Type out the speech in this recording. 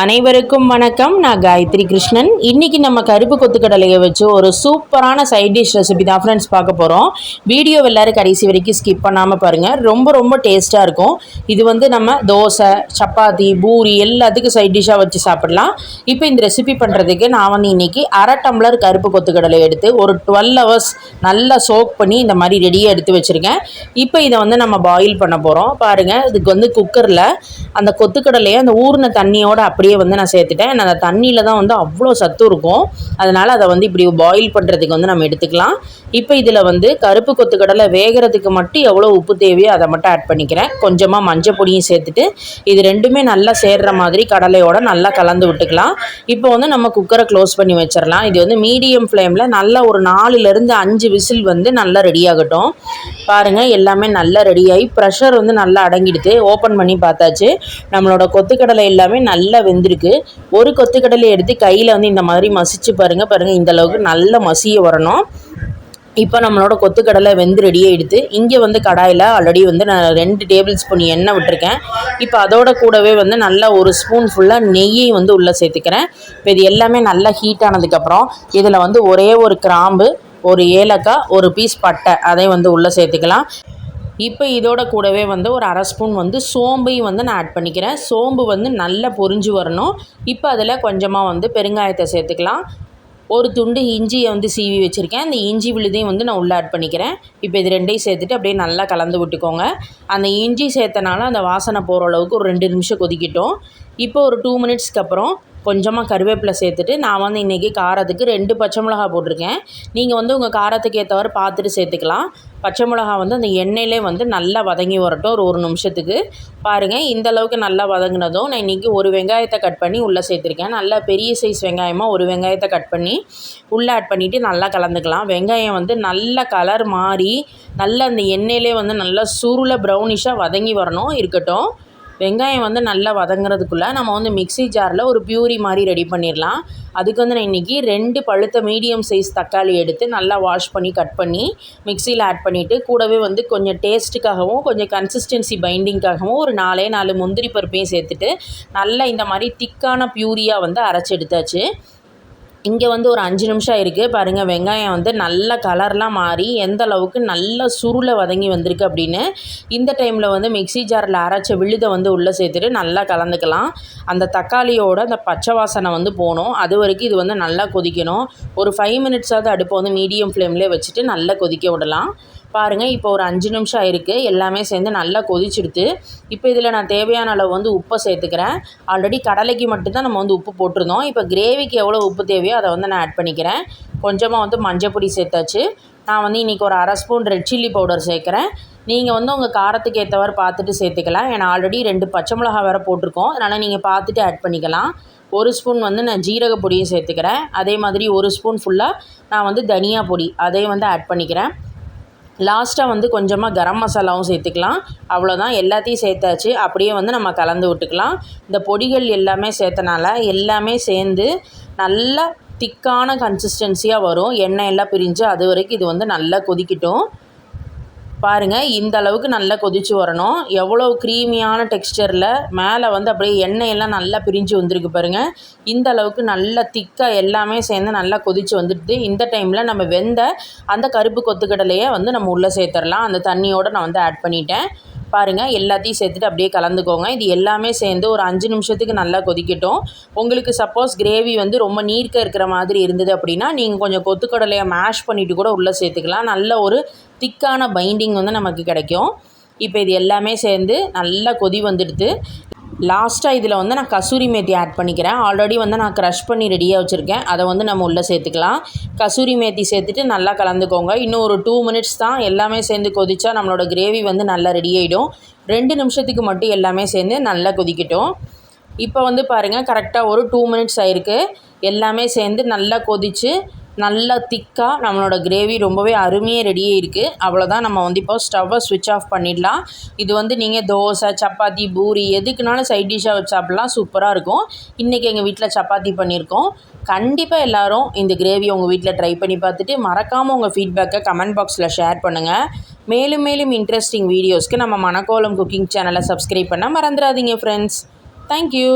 அனைவருக்கும் வணக்கம். நான் காயத்ரி கிருஷ்ணன். இன்றைக்கி நம்ம கருப்பு கொத்துக்கடலையை வச்சு ஒரு சூப்பரான சைட் டிஷ் ரெசிபி தான் ஃப்ரெண்ட்ஸ் பார்க்க போகிறோம் வீடியோ எல்லாரும் கடைசி வரைக்கும் ஸ்கிப் பண்ணாமல் பாருங்கள் ரொம்ப ரொம்ப டேஸ்ட்டாக இருக்கும். இது வந்து நம்ம தோசை சப்பாத்தி பூரி எல்லாத்துக்கும் சைட் டிஷ்ஷாக வச்சு சாப்பிடலாம். இப்போ இந்த ரெசிபி பண்ணுறதுக்கு நான் வந்து இன்றைக்கி அரை டம்ளர் கருப்பு கொத்துக்கடலை எடுத்து ஒரு டுவெல் ஹவர்ஸ் நல்லா சோக் பண்ணி இந்த மாதிரி ரெடியாக எடுத்து வச்சுருக்கேன். இப்போ இதை வந்து நம்ம பாயில் பண்ண போகிறோம் பாருங்கள் இதுக்கு வந்து குக்கரில் அந்த கொத்துக்கடலையை அந்த ஊறின தண்ணியோட அப்படியே வந்து நான் சேர்த்துட்டேன். அந்த தண்ணியில் தான் வந்து அவ்வளோ சத்து இருக்கும். அதனால் அதை வந்து இப்படி பாயில் பண்ணுறதுக்கு வந்து நம்ம எடுத்துக்கலாம். இப்போ இதில் வந்து கருப்பு கொத்துக்கடலை வேகிறதுக்கு மட்டும் எவ்வளோ உப்பு தேவையோ அதை மட்டும் ஆட் பண்ணிக்கிறேன். கொஞ்சமாக மஞ்சள் பொடியும் சேர்த்துட்டு இது ரெண்டுமே நல்லா சேர்ற மாதிரி கடலையோட நல்லா கலந்து விட்டுக்கலாம். இப்போ வந்து நம்ம குக்கரை க்ளோஸ் பண்ணி வச்சிடலாம். இது வந்து மீடியம் ஃப்ளேமில் நல்லா ஒரு நாலுலேருந்து அஞ்சு விசில் வந்து நல்லா ரெடி ஆகட்டும். பாருங்கள் எல்லாமே நல்லா ரெடியாகி ப்ரெஷர் வந்து நல்லா அடங்கிடுது. ஓப்பன் பண்ணி பார்த்தாச்சு. நம்மளோட கொத்துக்கடலை எல்லாமே நல்லா வெந்திருக்கு. ஒரு கொத்துக்கடலை எடுத்து கையில் வந்து இந்த மாதிரி மசிச்சு பாருங்கள் பாருங்கள் இந்த அளவுக்கு நல்ல மசிய வரணும். இப்போ நம்மளோட கொத்துக்கடலை வெந்து ரெடியாக எடுத்து இங்கே வந்து கடாயில் ஆல்ரெடி வந்து நான் ரெண்டு டேபிள் ஸ்பூன் எண்ணெய் விட்டுருக்கேன். இப்போ அதோட கூடவே வந்து நல்லா ஒரு ஸ்பூன் ஃபுல்லாக நெய்யை வந்து உள்ளே சேர்த்துக்கிறேன். இப்போ இது எல்லாமே நல்லா ஹீட் ஆனதுக்கப்புறம் இதில் வந்து ஒரே ஒரு கிராம்பு ஒரு ஏலக்காய் ஒரு பீஸ் பட்டை. அதை வந்து உள்ளே சேர்த்துக்கலாம். இப்போ இதோட கூடவே வந்து ஒரு அரை ஸ்பூன் வந்து சோம்பையும் வந்து நான் ஆட் பண்ணிக்கிறேன். சோம்பு வந்து நல்லா பொரிஞ்சு வரணும். இப்போ அதில் கொஞ்சமாக வந்து பெருங்காயத்தை சேர்த்துக்கலாம். ஒரு துண்டு இஞ்சியை வந்து சீவி வச்சுருக்கேன். அந்த இஞ்சி விழுதையும் வந்து நான் உள்ளே ஆட் பண்ணிக்கிறேன். இப்போ இது ரெண்டையும் சேர்த்துட்டு அப்படியே நல்லா கலந்து விட்டுக்கோங்க. அந்த இஞ்சி சேர்த்தனால அந்த வாசனை போகிற அளவுக்கு ஒரு ரெண்டு நிமிஷம் கொதிக்கட்டும். இப்போ ஒரு டூ மினிட்ஸ்க்கு அப்புறம் கொஞ்சமாக கருவேப்பிலை சேர்த்துட்டு நான் வந்து இன்றைக்கி காரத்துக்கு ரெண்டு பச்சை மிளகா போட்டிருக்கேன். நீங்கள் வந்து உங்கள் காரத்துக்கு ஏற்றவாறு பார்த்துட்டு சேர்த்துக்கலாம். பச்சை மிளகா வந்து அந்த எண்ணெயிலே வந்து நல்லா வதங்கி வரட்டும் ஒரு ஒரு நிமிஷத்துக்கு. பாருங்கள் இந்த அளவுக்கு நல்லா வதங்கினதும் நான் இன்றைக்கி ஒரு வெங்காயத்தை கட் பண்ணி உள்ளே சேர்த்துருக்கேன். நல்லா பெரிய சைஸ் வெங்காயமாக ஒரு வெங்காயத்தை கட் பண்ணி உள்ளே ஆட் பண்ணிவிட்டு நல்லா கலந்துக்கலாம். வெங்காயம் வந்து நல்ல கலர் மாறி நல்லா அந்த எண்ணெயிலே வந்து நல்லா சுருளை ப்ரௌனிஷாக வதங்கி வரணும் இருக்கட்டும். வெங்காயம் வந்து நல்லா வதங்குறதுக்குள்ளே நம்ம வந்து மிக்ஸி ஜாரில் ஒரு பியூரி மாதிரி ரெடி பண்ணிடலாம் அதுக்கு வந்து நான் இன்றைக்கி ரெண்டு பழுத்த மீடியம் சைஸ் தக்காளி எடுத்து நல்லா வாஷ் பண்ணி கட் பண்ணி மிக்சியில் ஆட் பண்ணிவிட்டு கூடவே வந்து கொஞ்சம் டேஸ்ட்டுக்காகவும் கொஞ்சம் கன்சிஸ்டன்சி பைண்டிங்காகவும் ஒரு நாலே நாலு முந்திரி பருப்பையும் சேர்த்துட்டு நல்லா இந்த மாதிரி திக்கான பியூரியாக வந்து அரைச்சி எடுத்தாச்சு. இங்கே வந்து ஒரு அஞ்சு நிமிஷம் இருக்குது பாருங்கள் வெங்காயம் வந்து நல்ல கலர்லாம் மாறி எந்த அளவுக்கு நல்ல சுருளை வதங்கி வந்திருக்கு அப்படின்னு இந்த டைமில் வந்து மிக்ஸி ஜாரில் அரைச்ச விழுதை வந்து உள்ளே சேர்த்துட்டு நல்லா கலந்துக்கலாம். அந்த தக்காளியோட அந்த பச்சை வாசனை வந்து போகணும். அது வரைக்கும் இது வந்து நல்லா கொதிக்கணும். ஒரு ஃபைவ் மினிட்ஸாவது அடுப்பை வந்து மீடியம் ஃப்ளேம்லேயே வச்சுட்டு நல்லா கொதிக்க விடலாம். பாருங்கள் இப்போ ஒரு அஞ்சு நிமிஷம் ஆயிருக்கு. எல்லாமே சேர்ந்து நல்லா கொதிச்சிடுது இப்போ இதில் நான் தேவையான அளவு வந்து உப்பை சேர்த்துக்கிறேன். ஆல்ரெடி கடலைக்கு மட்டும்தான் நம்ம வந்து உப்பு போட்டிருந்தோம். இப்போ கிரேவிக்கு எவ்வளோ உப்பு தேவையோ அதை வந்து நான் ஆட் பண்ணிக்கிறேன். கொஞ்சமாக வந்து மஞ்சள் பொடி சேர்த்தாச்சு. நான் வந்து இன்றைக்கி ஒரு அரை ஸ்பூன் ரெட் சில்லி பவுடர் சேர்க்குறேன். நீங்கள் வந்து உங்கள் காரத்துக்கு ஏற்றவாறு பார்த்துட்டு சேர்த்துக்கலாம். ஏன்னா ஆல்ரெடி ரெண்டு பச்சை மிளகா வேறு போட்டிருக்கோம். அதனால் நீங்கள் பார்த்துட்டு ஆட் பண்ணிக்கலாம். ஒரு ஸ்பூன் வந்து நான் ஜீரக பொடியும் சேர்த்துக்கிறேன். அதே மாதிரி ஒரு ஸ்பூன் ஃபுல்லாக நான் வந்து தனியா பொடி அதையும் வந்து ஆட் பண்ணிக்கிறேன். லாஸ்ட்டாக வந்து கொஞ்சமாக கரம் மசாலாவும் சேர்த்துக்கலாம். அவ்வளோதான் எல்லாத்தையும் சேர்த்தாச்சு. அப்படியே வந்து நம்ம கலந்து விட்டுக்கலாம். இந்த பொடிகள் எல்லாமே சேர்த்தனால எல்லாமே சேர்ந்து நல்லா திக்கான கன்சிஸ்டன்சியாக வரும். எண்ணெய் எல்லாம் பிரிஞ்சு அது வரைக்கும் இது வந்து நல்லா கொதிக்கட்டும். பாருங்கள் இந்த அளவுக்கு நல்லா கொதித்து வரணும். எவ்வளோ க்ரீமியான டெக்ஸ்டரில் மேலே வந்து அப்படியே எண்ணெயெல்லாம் நல்லா பிரிஞ்சு வந்திருக்கு பாருங்கள் இந்த அளவுக்கு நல்லா திக்காக எல்லாமே சேர்ந்து நல்லா கொதித்து வந்துடுது. இந்த டைமில் நம்ம வெந்த அந்த கருப்பு கொத்துக்கடலையே வந்து நம்ம உள்ளே சேர்த்துடலாம். அந்த தண்ணியோடு நான் வந்து ஆட் பண்ணிட்டேன். பாருங்கள் எல்லாத்தையும் சேர்த்துட்டு அப்படியே கலந்துக்கோங்க. இது எல்லாமே சேர்ந்து ஒரு அஞ்சு நிமிஷத்துக்கு நல்லா கொதிக்கட்டும். உங்களுக்கு சப்போஸ் கிரேவி வந்து ரொம்ப நீர்க்க இருக்கிற மாதிரி இருந்தது அப்படின்னா நீங்கள் கொஞ்சம் கொத்துக்கடலையை மேஷ் பண்ணிவிட்டு கூட உள்ளே சேர்த்துக்கலாம். நல்ல ஒரு திக்கான பைண்டிங் வந்து நமக்கு கிடைக்கும். இப்போ இது எல்லாமே சேர்ந்து நல்லா கொதி வந்துடுது. லாஸ்ட்டாக இதில் வந்து நான் கசூரி மேத்தி ஆட் பண்ணிக்கிறேன். ஆல்ரெடி வந்து நான் க்ரஷ் பண்ணி ரெடியாக வச்சுருக்கேன். அதை வந்து நம்ம உள்ளே சேர்த்துக்கலாம். கசூரி மேத்தி சேர்த்துட்டு நல்லா கலந்துக்கோங்க. இன்னும் ஒரு டூ மினிட்ஸ் தான் எல்லாமே சேர்ந்து கொதிச்சா நம்மளோட கிரேவி வந்து நல்லா ரெடி ஆகிடும் ரெண்டு நிமிஷத்துக்கு மட்டும் எல்லாமே சேர்ந்து நல்லா கொதிக்கட்டும். இப்போ வந்து பாருங்கள் கரெக்டாக ஒரு டூ மினிட்ஸ் ஆயிருக்கு. எல்லாமே சேர்ந்து நல்லா கொதித்து நல்லா திக்காக நம்மளோட கிரேவி ரொம்பவே அருமையாக ரெடியாக இருக்குது அவ்வளோதான் நம்ம வந்து இப்போ ஸ்டவ்வை ஸ்விட்ச் ஆஃப் பண்ணிடலாம். இது வந்து நீங்கள் தோசை சப்பாத்தி பூரி எதுக்குனாலும் சைட் டிஷ்ஷாக வச்சு சாப்பிட்லாம். சூப்பராக இருக்கும். இன்றைக்கி எங்கள் வீட்டில் சப்பாத்தி பண்ணியிருக்கோம். கண்டிப்பாக எல்லோரும் இந்த கிரேவி உங்கள் வீட்டில் ட்ரை பண்ணி பார்த்துட்டு மறக்காமல் உங்கள் ஃபீட்பேக்கை கமெண்ட் பாக்ஸில் ஷேர் பண்ணுங்கள் மேலும் மேலும் இன்ட்ரெஸ்டிங் வீடியோஸ்க்கு நம்ம மணக்கோலம் குக்கிங் சேனலை சப்ஸ்கிரைப் பண்ண மறந்துடாதீங்க ஃப்ரெண்ட்ஸ் தேங்க்யூ